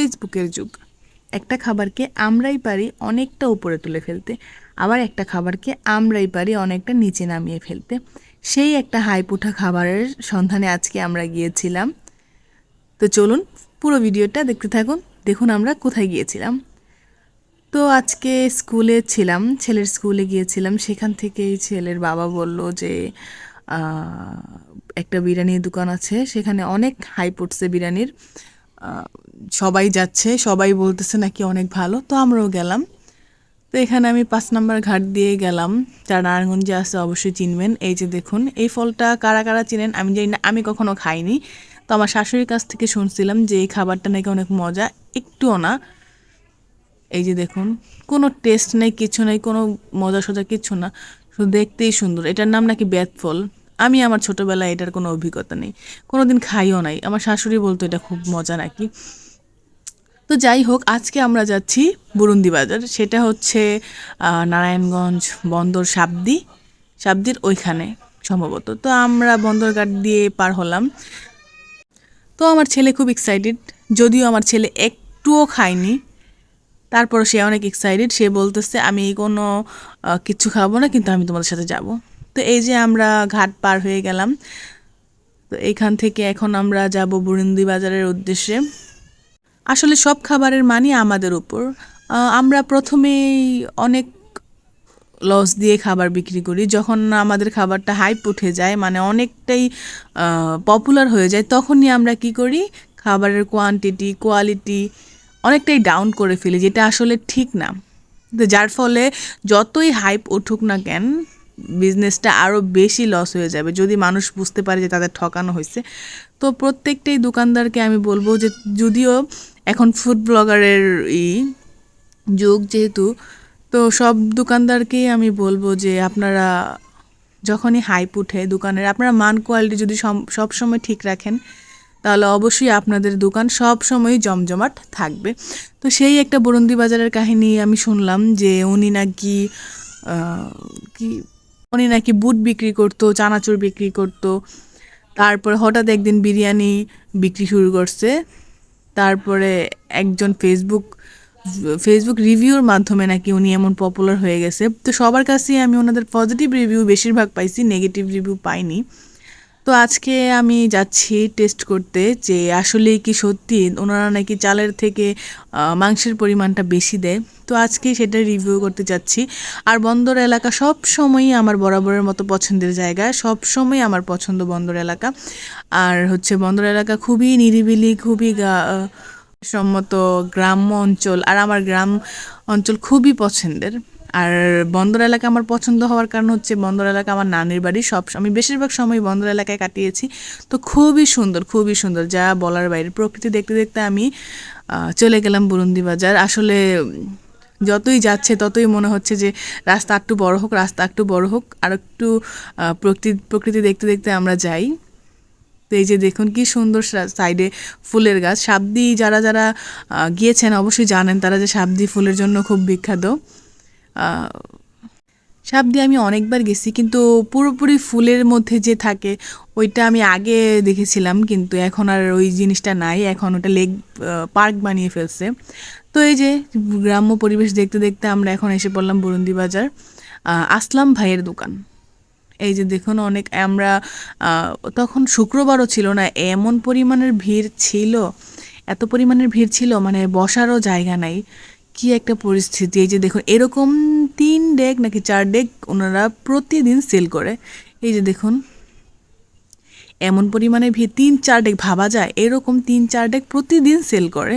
ফেসবুকের যুগ। একটা খাবারকে আমরাই পারি অনেকটা উপরে তুলে ফেলতে, আবার একটা খাবারকে আমরাই পারি অনেকটা নিচে নামিয়ে ফেলতে। সেই একটা হাইপুঠা খাবারের সন্ধানে আজকে আমরা গিয়েছিলাম। তো চলুন পুরো ভিডিওটা দেখতে থাকুন, দেখুন আমরা কোথায় গিয়েছিলাম। তো আজকে স্কুলে ছিলাম, ছেলের স্কুলে গিয়েছিলাম। সেখান থেকেই ছেলের বাবা বলল যে একটা বিরিয়ানির দোকান আছে। সেখানে অনেক উঠছে বিরিয়ানির সবাই যাচ্ছে, সবাই বলতেছে নাকি অনেক ভালো, তো আমরাও গেলাম। তো এখানে আমি পাঁচ নাম্বার ঘাট দিয়ে গেলাম, যারা নারায়ণগঞ্জে আছে অবশ্যই চিনবেন। এই যে দেখুন, এই ফলটা কারা কারা চিনেন আমি জানি না, আমি কখনো খাইনি। তো আমার শাশুড়ির কাছ থেকে শুনছিলাম যে এই খাবারটা নাকি অনেক মজা, একটুও না। এই যে দেখুন, কোনো টেস্ট নেই, কিছু নেই, কোনো মজা সজা কিছু না। শুধু দেখতেই সুন্দর। এটার নাম নাকি বেত ফল আমি আমার ছোটোবেলায় এটার কোনো অভিজ্ঞতা নেই। কোনো দিন খাইও নাই। আমার শাশুড়ি বলতো, এটা খুব মজা নাকি? তো যাই হোক, আজকে আমরা যাচ্ছি বুরুন্দি বাজার। সেটা হচ্ছে নারায়ণগঞ্জ বন্দর সাবদি। সাবদির ওইখানে সম্ভবত। তো আমরা বন্দরঘাট দিয়ে পার হলাম। তো আমার ছেলে খুব এক্সাইটেড যদিও আমার ছেলে একটুও খায়নি তারপর সে অনেক এক্সাইটেড সে বলতেছে, আমি কোনো কিচ্ছু খাব না, কিন্তু আমি তোমাদের সাথে যাব। তো এই যে আমরা ঘাট পার হয়ে গেলাম, তো এইখান থেকে এখন আমরা যাব বুরুন্দি বাজারের উদ্দেশ্যে। আসলে সব খাবারের মানই আমাদের উপর। আমরা প্রথমেই অনেক লস দিয়ে খাবার বিক্রি করি। যখন আমাদের খাবারটা হাইপ উঠে যায় মানে অনেকটাই পপুলার হয়ে যায়, তখনই আমরা কি করি? খাবারের কোয়ান্টিটি কোয়ালিটি অনেকটাই ডাউন করে ফেলি, যেটা আসলে ঠিক না। যার ফলে যতই হাইপ উঠুক না কেন বিজনেসটা আরও বেশি লস হয়ে যাবে। যদি মানুষ বুঝতে পারে যে তাদের ঠকানো হয়েছে। তো প্রত্যেকটাই দোকানদারকে আমি বলব যে যদিও এখন ফুড ব্লগারের ই যুগ যেহেতু, তো সব দোকানদারকেই আমি বলব যে আপনারা যখনই হাইপ উঠে দোকানের, আপনারা মান কোয়ালিটি যদি সব সময় ঠিক রাখেন, তাহলে অবশ্যই আপনাদের দোকান সব সময়ই জমজমাট থাকবে। তো সেই একটা বরন্দি বাজারের কাহিনী আমি শুনলাম যে উনি নাকি কি উনি নাকি বুট বিক্রি করতো, চানাচুর বিক্রি করতো। তারপরে হঠাৎ একদিন বিরিয়ানি বিক্রি শুরু করছে। তারপরে একজন ফেসবুক ফেসবুক রিভিউর মাধ্যমে নাকি উনি এমন পপুলার হয়ে গেছে। তো সবার কাছেই আমি ওনাদের পজিটিভ রিভিউ বেশিরভাগ পাইছি নেগেটিভ রিভিউ পাইনি। তো আজকে আমি যাচ্ছি টেস্ট করতে যে আসলেই কি সত্যি ওনারা নাকি চালের থেকে মাংসের পরিমাণটা বেশি দেয়। তো আজকে সেটা রিভিউ করতে যাচ্ছি। আর বন্দর এলাকা সব সময়ই আমার বরাবরের মতো পছন্দের জায়গা, সব সময় আমার পছন্দ বন্দর এলাকা। আর হচ্ছে বন্দর এলাকা খুবই নিরিবিলি, খুবই সম্মত গ্রাম্য অঞ্চল। আর আমার গ্রাম অঞ্চল খুবই পছন্দের। আর বন্দর এলাকা আমার পছন্দ হওয়ার কারণ হচ্ছে বন্দর এলাকা আমার নানির বাড়ি। সব আমি বেশিরভাগ সময় বন্দর এলাকায় কাটিয়েছি। তো খুবই সুন্দর খুবই সুন্দর। যা বলার বাইরে, প্রকৃতি দেখতে দেখতে আমি চলে গেলাম বুরুন্দি বাজার। আসলে যতই যাচ্ছে, ততই মনে হচ্ছে যে রাস্তা একটু বড় হোক, রাস্তা একটু বড় হোক, আর একটু প্রকৃতি প্রকৃতি দেখতে দেখতে আমরা যাই। তো এই যে দেখুন কি সুন্দর সাইডে ফুলের গাছ। সাবদি যারা যারা গিয়েছেন অবশ্যই জানেন তারা যে সাবদি ফুলের জন্য খুব বিখ্যাত। আহ, দিয়ে আমি অনেকবার গেছি কিন্তু পুরোপুরি ফুলের মধ্যে যে থাকে ওইটা আমি আগে দেখেছিলাম কিন্তু এখন আর ওই জিনিসটা নাই। এখন ওটা লেক পার্ক বানিয়ে ফেলছে। তো এই যে গ্রাম্য পরিবেশ দেখতে দেখতে আমরা এখন এসে পড়লাম বুরুন্দি বাজার। আসলাম ভাইয়ের দোকান। এই যে দেখুন অনেক আমরা তখন শুক্রবারও ছিল না এমন পরিমাণের ভিড় ছিল এত পরিমাণের ভিড় ছিল মানে বসারও জায়গা নাই। কি একটা পরিস্থিতি, এই যে দেখুন, এরকম তিন ডেক নাকি চার ডেক ওনারা প্রতিদিন সেল করে। এই যে দেখুন, এমন পরিমাণে তিন চার ডেক, ভাবা যায়, এরকম তিন চার ডেক প্রতিদিন সেল করে।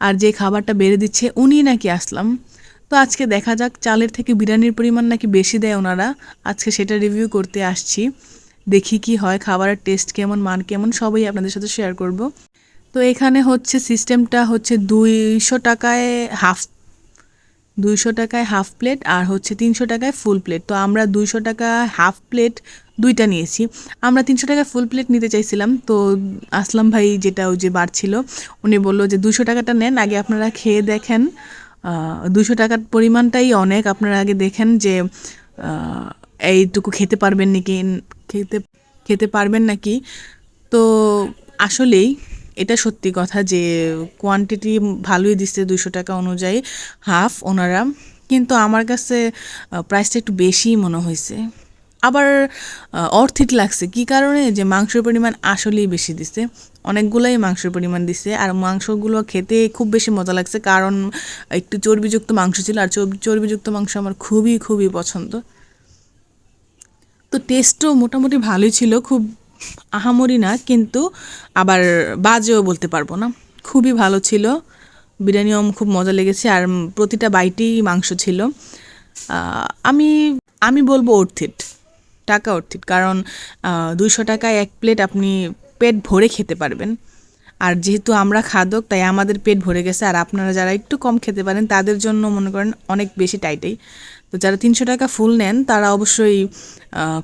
আর যে খাবারটা বেড়ে দিচ্ছে, উনি নাকি আসলাম। তো আজকে দেখা যাক, চালের থেকে বিরিয়ানির পরিমাণ নাকি বেশি দেয় ওনারা। আজকে সেটা রিভিউ করতে আসছি। দেখি কি হয়, খাবারের টেস্ট কেমন, মান কেমন, সবই আপনাদের সাথে শেয়ার করব। তো এখানে হচ্ছে সিস্টেমটা হচ্ছে দুইশো টাকায় হাফ দুইশো টাকায় হাফ প্লেট আর হচ্ছে তিনশো টাকায় ফুল প্লেট তো আমরা দুইশো টাকা হাফ প্লেট দুইটা নিয়েছি। আমরা তিনশো টাকা ফুল প্লেট নিতে চাইছিলাম। তো আসলাম ভাই যেটা ওই যে বাড়ছিল উনি বলল যে দুশো টাকাটা নেন, আগে আপনারা খেয়ে দেখেন। দুশো টাকার পরিমাণটাই অনেক। আপনারা আগে দেখেন যে এইটুকু খেতে পারবেন নাকি, খেতে খেতে পারবেন নাকি। তো আসলেই এটা সত্যি কথা যে কোয়ান্টিটি ভালোই দিচ্ছে দুশো টাকা অনুযায়ী হাফ ওনারা। কিন্তু আমার কাছে প্রাইসটা একটু বেশিই মনে হয়েছে। আবার অর্থিত লাগছে। কি কারণে? যে মাংসের পরিমাণ আসলেই বেশি দিছে অনেকগুলোই মাংসের পরিমাণ দিছে আর মাংসগুলো খেতে খুব বেশি মজা লাগছে। কারণ, একটু চর্বিযুক্ত মাংস ছিল। আর চর্বিযুক্ত মাংস আমার খুবই খুবই পছন্দ। তো টেস্টও মোটামুটি ভালোই ছিল। খুব আহামরি না, কিন্তু আবার বাজেও বলতে পারব না। খুবই ভালো ছিল। বিরিয়ানিও খুব মজা লেগেছে, আর প্রতিটা বাইটেই মাংস ছিল। আমি আমি বলব অর্থিত টাকা অর্থিত কারণ দুইশো টাকায় এক প্লেট আপনি পেট ভরে খেতে পারবেন। আর যেহেতু আমরা খাদক, তাই আমাদের পেট ভরে গেছে, আর আপনারা যারা একটু কম খেতে পারেন, তাদের জন্য মনে করেন অনেক বেশি টাইটেই তো যারা তিনশো টাকা ফুল নেন, তারা অবশ্যই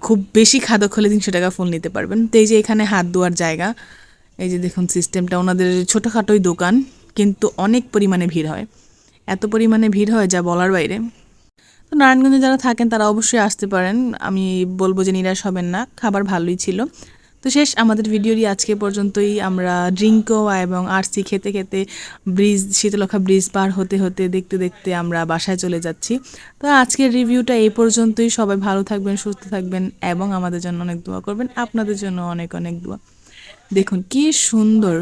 খুব বেশি খাদক হলে তিনশো টাকা ফুল নিতে পারবেন। তো এই যে এখানে হাত ধোয়ার জায়গা, এই যে দেখুন সিস্টেমটা ওনাদের ছোটোখাটোই দোকান, কিন্তু অনেক পরিমাণে ভিড় হয়। এত পরিমাণে ভিড় হয় যা বলার বাইরে। তো নারায়ণগঞ্জে যারা থাকেন, তারা অবশ্যই আসতে পারেন। আমি বলব যে নিরাশ হবেন না, খাবার ভালোই ছিল। তো শেষ, আমাদের ভিডিওরই আজকে পর্যন্তই। আমরা ড্রিঙ্কও এবং আরসি খেতে খেতে ব্রিজ শীতলক্ষা ব্রিজ পার হতে হতে, দেখতে দেখতে আমরা বাসায় চলে যাচ্ছি। তো আজকের রিভিউটা এই পর্যন্তই। সবাই ভালো থাকবেন, সুস্থ থাকবেন এবং আমাদের জন্য অনেক দোয়া করবেন। আপনাদের জন্য অনেক অনেক দোয়া। দেখুন, কি সুন্দর